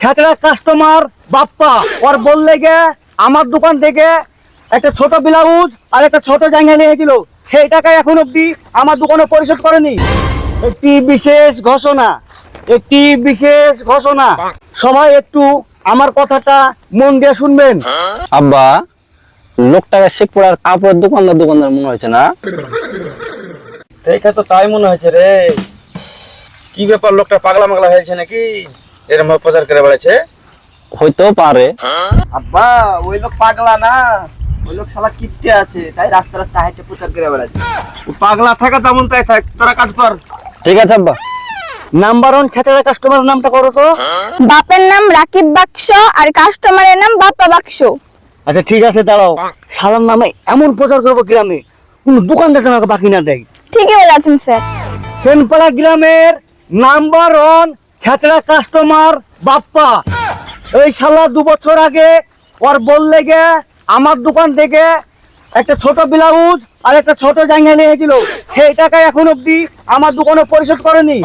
খেতড়া customer Bappa. ওর বললে গে আমার দোকান থেকে একটা ছোট ব্লাউজ আর একটা ছোট জাঙ্গা নিয়েছিল সেই টাকা এখন অবধি আমার দোকানে পরিশোধ করেনি। একটি বিশেষ ঘোষণা একটি বিশেষ ঘোষণা। সবাই একটু আমার কথাটা মন দিয়ে শুনবেন। আব্বা লোকটাকে শেখপুরার কাপড়ের দোকানদার দোকানদার মনে হয়েছে না? দেখে তো তাই মনে হয়েছে রে। কি ব্যাপার লোকটা পাগলা মাগলা হয়েছে নাকি? এরকম ভাবে প্রচার করে বেড়াচ্ছে হইতেও পারে। আব্বা ওই লোক পাগলা না? ওই লোক শালা কিপটে আছে তাই রাস্তা রাস্তা হাইটে প্রচার করে বেড়াচ্ছে ও পাগলা থাকা তেমন তাই থাক তোরা কাজ কর। ঠিক আছে আব্বা। নাম্বার ওয়ান ছেটেরা নামটা করো তো। বাপের নাম রাকিব বাক্স আর কাস্টমারের নাম বাপ্পা বাক্স। আচ্ছা ঠিক আছে দাঁড়াও। শালার নামে এমন প্রচার করব গ্রামে কোন দোকানদার আমাকে বাকি না দেয়। ঠিকই বলেছেন স্যার। সেনপাড়া গ্রামের number one Khetra customer Bappa. এই শালা দু বছর আগে ওর বললে গে আমার দোকান থেকে একটা ছোট ব্লাউজ আর একটা ছোট জাঙ্গা নিয়েছিল সেই টাকা এখন অবধি আমার দোকানে পরিশোধ করেনি।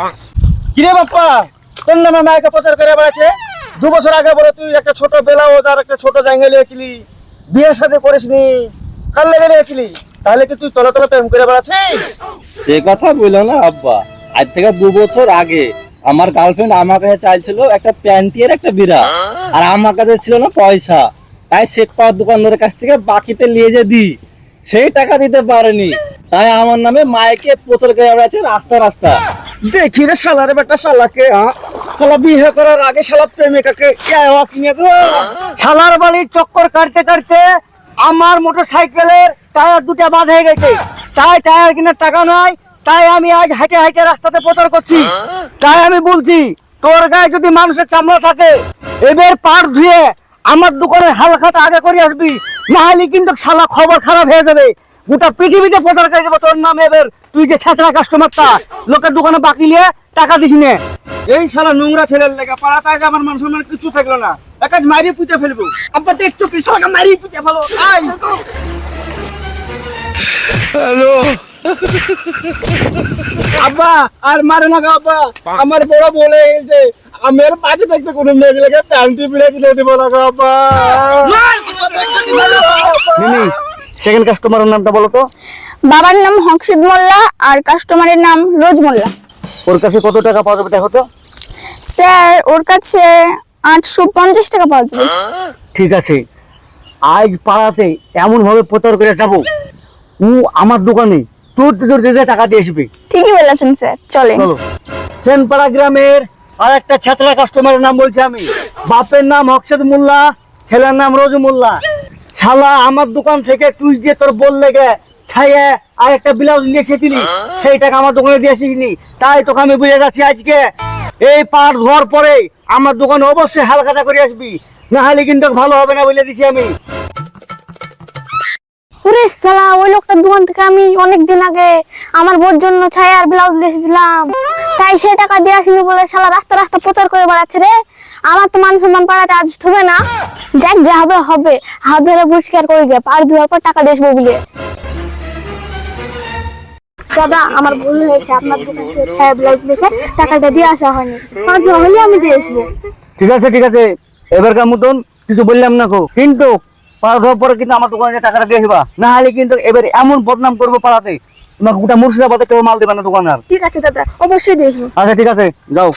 কিরে বাপ্পা, তোর নামে মায়কে প্রচার করে বেড়াচ্ছে? দু বছর আগে বলে তুই একটা ছোট ব্লাউজ আর একটা ছোট জাঙ্গা নিয়েছিলি বিয়ের সাথে করিসনি। কাল লেগে নিয়েছিলি তাহলে কি তুই তলে তলে প্রেম করে বেড়াচ্ছিস? সে কথা বলল না, আব্বা। আজ থেকে দু বছর আগে আমার গার্লফ্রেন্ড আমার কাছে চাইছিল একটা প্যান্টি আর একটা বিরা আর আমার কাছে ছিল না পয়সা। তাই শেখ পাওয়ার দোকানদারের কাছ থেকে বাকিতে নিয়ে যে দিই সেই টাকা দিতে পারেনি। তাই আমার নামে প্রচার করে বেড়াচ্ছে রাস্তা রাস্তা দেখি রে শালারে বেটা শালাকে হ্যাঁ শালা বিয়ে করার আগে শালা প্রেমিকাকে কিনে দেবো? শালার বাড়ির চক্কর কাটতে কাটতে আমার মোটর সাইকেলের টায়ার দুটা বাঁধ হয়ে গেছে। তাই টায়ার কেনার টাকা নাই তাই আমি আজ হাইটে হাইটে রাস্তাতে প্রচার করছি। তাই আমি বলছি তোর গায়ে যদি মানুষের চামড়া থাকে এবার পার ধুয়ে আমার দোকানের হালখাতা আগে করে আসবি না হলে কিন্তু শালা খবর খারাপ হয়ে যাবে। গোটা পৃথিবীতে প্রচার করে দেবো তোর নাম এবার। তুই যে ছেঁচড়া কাস্টমারটা লোকের দোকানে বাকি নিয়ে টাকা দিস নে। এই শালা নোংরা ছেলের লেগে পাড়াতে আজ আমার মান সম্মান কিছু থাকল না। একাজ মারিয়ে পুঁতে ফেলব। আব্বা দেখছ কি? শালাকে মারিয়ে পুঁতে ফেলো। আই আব্বা আর মারে না আব্বা। আমার বড় বলে গেছে আমার বাজে দেখতে কোনো মেয়ে লেগে প্যান্টি পিড়ে কিনে দেবো না আব্বা। মিনি সেকেন্ড কাস্টমারের নামটা বলো তো। বাবার নাম হকসিদ মোল্লা আর কাস্টমারের নাম রোজ মোল্লা। ওর কাছে কত টাকা পাওয়া যাবে দেখো তো। স্যার ওর কাছে আটশো পঞ্চাশ টাকা পাওয়া যাবে। ঠিক আছে আজ পাড়াতে এমন ভাবে প্রচার করে যাব। ও আমার দোকানে দিতে টাকা দিয়ে আসবে। ঠিকই বলেছেন স্যার। চলে চলো। সেনপাড়া গ্রামের আর একটা কাস্টমারের নাম বলছি আমি। বাপের নাম হকসেদ মোল্লা ছেলের নাম রোজু মোল্লা। শালা আমার দোকান থেকে তুই যে তোর বললে গে ছাইয়ে আর একটা ব্লাউজ নিয়ে এসেছিলি সেই টাকা আমার দোকানে দিয়ে আসিনি তাই তোকে আমি বুঝে যাচ্ছি আজকে। এই পাট ধোয়ার পরে আমার দোকানে অবশ্যই হালখাতা করে আসবি। না হলে কিন্তু ভালো হবে না বলে দিছি আমি। ওরে সালা ওই লোকটার দোকান থেকে আমি অনেক দিন আগে আমার বোর জন্য ছায়া আর ব্লাউজ এসেছিলাম তাই সে টাকা দিয়ে আসিনি বলে শালা রাস্তা রাস্তা প্রচার করে বেড়াচ্ছে রে। আমার তো মান সম্মান পাড়াতে আজ থবে না। যাক, যা হবে হবে। হাত ধরে পরিষ্কার করে গে পার ধোয়ার পর টাকা দিয়ে বলে। দাদা, আমার ভুল হয়েছে। আপনার দোকান থেকে ছায়া ব্লাউজ দিয়েছে টাকাটা দিয়ে আসা হয়নি। ধোয়া হলে আমি দিয়ে আসব। ঠিক আছে ঠিক আছে। এবারকার মতন কিছু বললাম না কো। কিন্তু পাড়া ধোয়ার পরে কিন্তু আমার দোকানে টাকাটা দিয়ে দিবা না হলে কিন্তু এবার এমন বদনাম করব পাড়াতে। তোমাকে গোটা মুর্শিদাবাদে কেউ মাল দেবে না দোকানে ঠিক আছে দাদা অবশ্যই দেখব। আচ্ছা ঠিক আছে যাও।